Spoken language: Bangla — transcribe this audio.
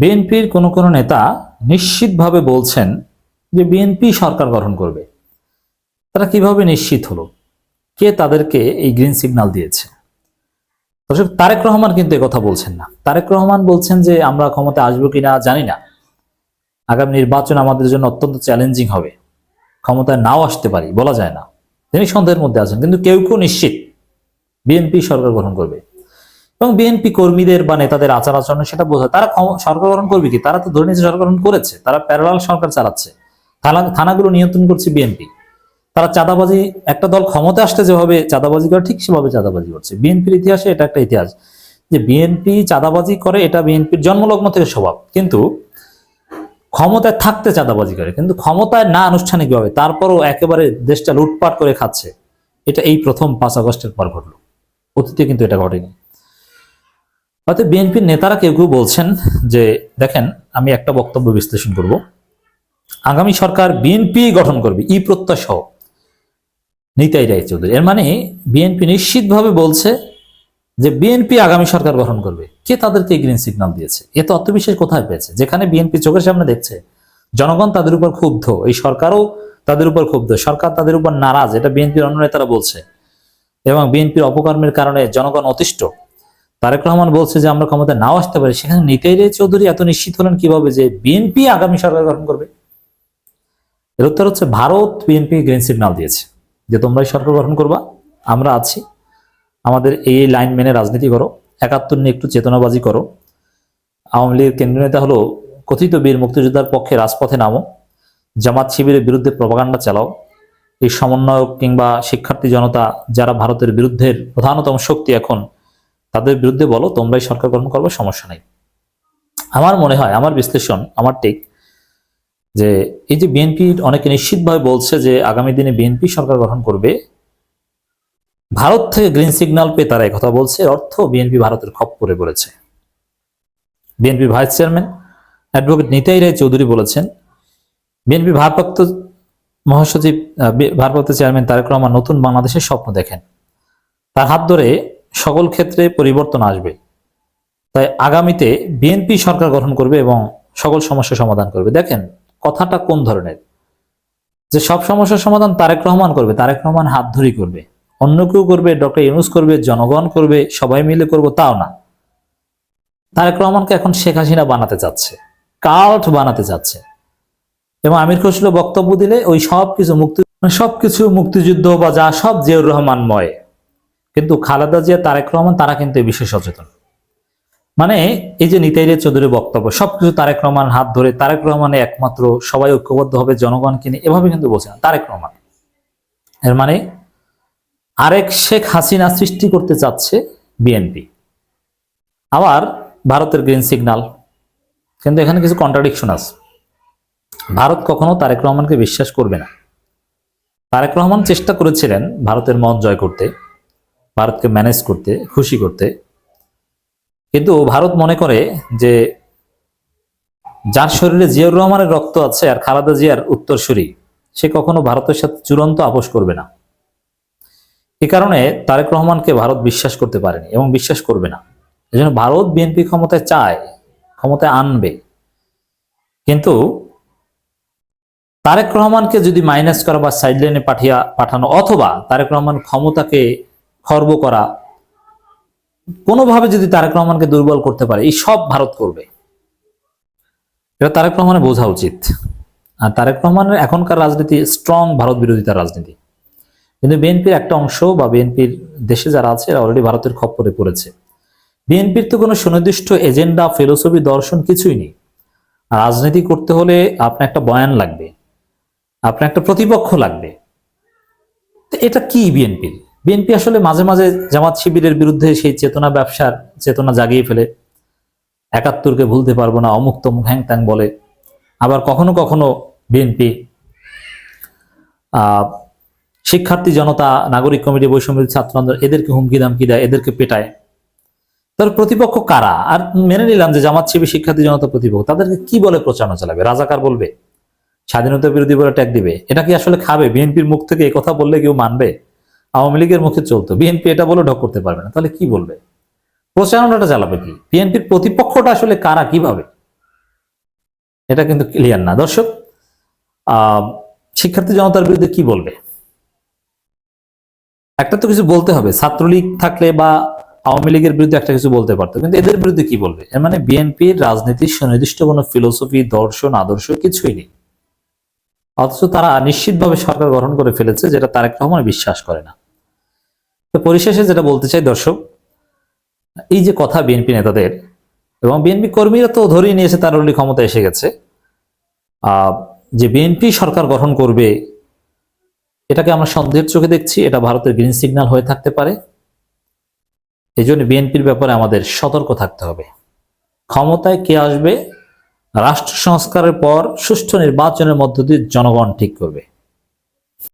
বিএনপির কোনো কোনো নেতা নিশ্চিতভাবে বলছেন যে বিএনপি সরকার গঠন করবে। তারা কীভাবে নিশ্চিত হলো? কে তাদেরকে এই গ্রিন সিগন্যাল দিয়েছে? দর্শক, তারেক রহমান কিন্তু কথা বলছেন না। তারেক রহমান বলছেন যে আমরা ক্ষমতা আসব কিনা জানি না। আগামী নির্বাচন আমাদের জন্য অত্যন্ত চ্যালেঞ্জিং হবে। ক্ষমতায় নাও আসতে পারি, বলা যায় না। তিনি সন্দেহের মধ্যে আছেন, কিন্তু কেউ কেউ নিশ্চিত বিএনপি সরকার গঠন করবে। এবং বিএনপি কর্মীদের বা নেতাদের আচার আচরণ, সেটা বোঝায় তারা সরকার গঠন করবে কি? তারা তো ধরে নিয়েছে সরকার গঠন করেছে, তারা প্যারালাল সরকার চালাচ্ছে। থানা থানাগুলো নিয়ন্ত্রণ করছে বিএনপি তারা চাঁদাবাজি, একটা দল ক্ষমতা আসতে যেভাবে চাঁদাবাজি করে, ঠিক সেভাবে চাঁদাবাজি করছে। বিএনপির ইতিহাসে এটা একটা ইতিহাস যে বিএনপি চাঁদাবাজি করে, এটা বিএনপির জন্মলগ্ন থেকে স্বভাব। কিন্তু ক্ষমতায় থাকতে চাঁদাবাজি করে, কিন্তু ক্ষমতায় না আনুষ্ঠানিকভাবে তারপরও একেবারে দেশটা লুটপাট করে খাচ্ছে। এটা এই প্রথম পাঁচ আগস্টের পর ঘটলো। অতীতে কিন্তু এটা ঘটেনি। হয়তো বিএনপির নেতারা কেউ কেউ বলছেন যে, দেখেন, আমি একটা বক্তব্য বিশ্লেষণ করব। আগামী সরকার বিএনপি গঠন করবে, ই প্রত্যাশহ নিতাই রায় চৌধুরী। এর মানে বিএনপি নিশ্চিতভাবে বলছে যে, বিএনপি আগামী সরকার গঠন করবে। কে তাদেরকে গ্রিন সিগন্যাল দিয়েছে? এ তো আত্মবিশ্বাস কোথায় পেয়েছে? যেখানে বিএনপি চোখের সামনে দেখছে, জনগণ তাদের উপর ক্ষুব্ধ। এই সরকারও তাদের উপর ক্ষুব্ধ। সরকার তাদের উপর নারাজ, এটা বিএনপির অন্য নেতারা বলছে। এবং বিএনপির অপকর্মের কারণে জনগণ অতিষ্ঠ। তারেক রহমান বলছে যে, আমরা ক্ষমতায় নাও আসতে পারি। সেখানে নিতাই রায় চৌধুরী এত নিশ্চিত হলেন কীভাবে যে বিএনপি আগামী সরকার গঠন করবে? এর উত্তর হচ্ছে, ভারত বিএনপি গ্রিন সিগন্যাল দিয়েছে যে তোমরাই সরকার গঠন করবা, আমরা আছি। আমাদের এই লাইন মেনে রাজনীতি করো, একাত্তর নিয়ে একটু চেতনাবাজি করো। আওয়ামী লীগের কেন্দ্রীয় নেতা হলো কথিত বীর মুক্তিযোদ্ধার পক্ষে রাজপথে নামো, জামাত শিবিরের বিরুদ্ধে প্রপাগান্ডা চালাও। এই সমন্বয়ক কিংবা শিক্ষার্থী জনতা যারা ভারতের বিরুদ্ধের প্রধানতম শক্তি এখন তাদের বিরুদ্ধে বলো, তোমরাই সরকার গঠন করবে, সমস্যা নাই। আমার মনে হয়, আমার বিশ্লেষণ, আমার টেক যে এই যে বিএনপি অনেকে নিশ্চিতভাবে বলছে যে আগামী দিনে বিএনপি সরকার গঠন করবে, ভারত থেকে গ্রিন সিগন্যাল পেয়ে তারা কথা বলছে অর্থ বিএনপি ভারতের খপ করে পড়েছে। BNP vice chairman advocate Nitai Roy Chowdhury বলেছেন, বিএনপি ভারপ্রাপ্ত মহাসচিব ভারপ্রাপ্ত চেয়ারম্যান তারেক রহমান নতুন বাংলাদেশের স্বপ্ন দেখেন। তার হাত ধরে সকল ক্ষেত্রে পরিবর্তন আসবে। তাই আগামীতে বিএনপি সরকার গঠন করবে এবং সকল সমস্যার সমাধান করবে। দেখেন, কথাটা কোন ধরনের? যে সব সমস্যার সমাধান তারেক রহমান করবে, তারেক রহমান হাত ধরেই করবে। অন্য কেউ করবে, ডক্টর ইউনুস করবে, জনগণ করবে, সবাই মিলে করব তাও না। তারেক রহমানকে এখন শেখ হাসিনা বানাতে চাচ্ছে, কাল্ট বানাতে চাচ্ছে। এবং আমির খসরু বক্তব্য দিলে ওই সব কিছু মুক্তি সবকিছু মুক্তিযুদ্ধ বা যা সব জিয়াউর রহমানময়। কিন্তু খালেদা জিয়া, তারেক রহমান, তারা কিন্তু এই বিষয়ে সচেতন। মানে এই যে নিতাইরে চৌধুরীর বক্তব্য, সবকিছু তারেক রহমান হাত ধরে, তারেক রহমানে একমাত্র সবাই ঐক্যবদ্ধ হবে জনগণকে নিয়ে, এভাবে কিন্তু বলছে না, তারেক রহমান। এর মানে আরেক শেখ হাসিনা সৃষ্টি করতে চাচ্ছে বিএনপি। আবার ভারতের গ্রিন সিগন্যাল কিন্তু এখানে কিছু কন্ট্রাডিকশন আছে। ভারত কখনো তারেক রহমানকে বিশ্বাস করবে না। তারেক রহমান চেষ্টা করেছিলেন ভারতের মন জয় করতে ভারতকে ম্যানেজ করতে, খুশি করতে। কিন্তু ভারত মনে করে যে যার শরীরে জিয়াউর রহমানের রক্ত আছে আর খালেদা জিয়ার উত্তরসূরি, সে কখনো ভারতের সাথে চূড়ান্ত আপোষ করবে না। এ কারণে তারেক রহমানকে ভারত বিশ্বাস করতে পারেনি এবং বিশ্বাস করবে না। এজন্য ভারত বিএনপি ক্ষমতায় চায়, ক্ষমতায় আনবে। কিন্তু তারেক রহমানকে যদি মাইনাস করা বা সাইডলাইনে পাঠিয়া, পাঠানো অথবা তারেক রহমান ক্ষমতাকে খর্ব করা, কোনোভাবে যদি তারেক রহমানকে দুর্বল করতে পারে, এই সব ভারত করবে। এটা তারেক রহমানের বোঝা উচিত। আর তারেক রহমানের এখনকার রাজনীতি স্ট্রং ভারত বিরোধিতার রাজনীতি। কিন্তু বিএনপির একটা অংশ বা বিএনপির দেশে যারা আছে, এরা অলরেডি ভারতের খপ্পরে পড়েছে। বিএনপির তো কোনো সুনির্দিষ্ট এজেন্ডা ফিলোসফি দর্শন কিছুই নেই। রাজনীতি করতে হলে আপনার একটা বয়ান লাগবে, আপনার একটা প্রতিপক্ষ লাগবে। এটা কি বিএনপির? বিএনপি আসলে মাঝে মাঝে জামাত শিবিরের বিরুদ্ধে সেই চেতনা ব্যবসার চেতনা জাগিয়ে ফেলে। একাত্তরকে ভুলতে পারব না, অমুক তমুক হ্যাং ত্যাং বলে। আবার কখনো কখনো বিএনপি শিক্ষার্থী জনতা, নাগরিক কমিটি বৈষম্য ছাত্র আন্দোলন এদেরকে হুমকি দামকি দেয়, এদেরকে পেটায়। তার প্রতিপক্ষ কারা? আর মেনে নিলাম যে জামাত শিবির, শিক্ষার্থী জনতা প্রতিপক্ষ, তাদেরকে কি বলে প্রচারণা চালাবে? রাজাকার বলবে? স্বাধীনতা বিরোধী বলে ট্যাগ দিবে? এটা কি আসলে খাবে? বিএনপির মুখ থেকে কথা বললে কেউ মানবে? আওয়ামী লীগের মুখে চলতো। বিএনপি এটা বলে ঢক করতে পারবে না। তাহলে কি বলবে? প্রচারণাটা চালাবে কি? বিএনপির প্রতিপক্ষটা আসলে কারা, কীভাবে? এটা কিন্তু ক্লিয়ার না। দর্শক শিক্ষার্থী জনতার বিরুদ্ধে কি বলবে? একটা তো কিছু বলতে হবে। ছাত্রলীগ থাকলে বা আওয়ামী লীগের বিরুদ্ধে একটা কিছু বলতে পারতো। কিন্তু এদের বিরুদ্ধে কি বলবে? এর মানে বিএনপির রাজনীতির সুনির্দিষ্ট কোনো ফিলোসফি দর্শন, আদর্শ কিছুই নেই। অথচ তারা নিশ্চিতভাবে সরকার গঠন করে ফেলেছে, যেটা তারেক রহমান বিশ্বাস করে না। তো পরিশেষে যেটা বলতে চাই, দর্শক, এই যে কথা বিএনপি নেতাদের এবং বিএনপি কর্মীরা তো ধরেই নিয়েছে তার অলরেডি ক্ষমতা এসে গেছে। যে বিএনপি সরকার গঠন করবে, এটাকে আমরা সন্দেহের চোখে দেখছি, এটা ভারতের গ্রিন সিগন্যাল হয়ে থাকতে পারে। এই জন্য বিএনপির ব্যাপারে আমাদের সতর্ক থাকতে হবে। ক্ষমতায় কে আসবে? রাষ্ট্র সংস্কারের পর সুষ্ঠু নির্বাচনের মধ্য দিয়ে জনগণ ঠিক করবে।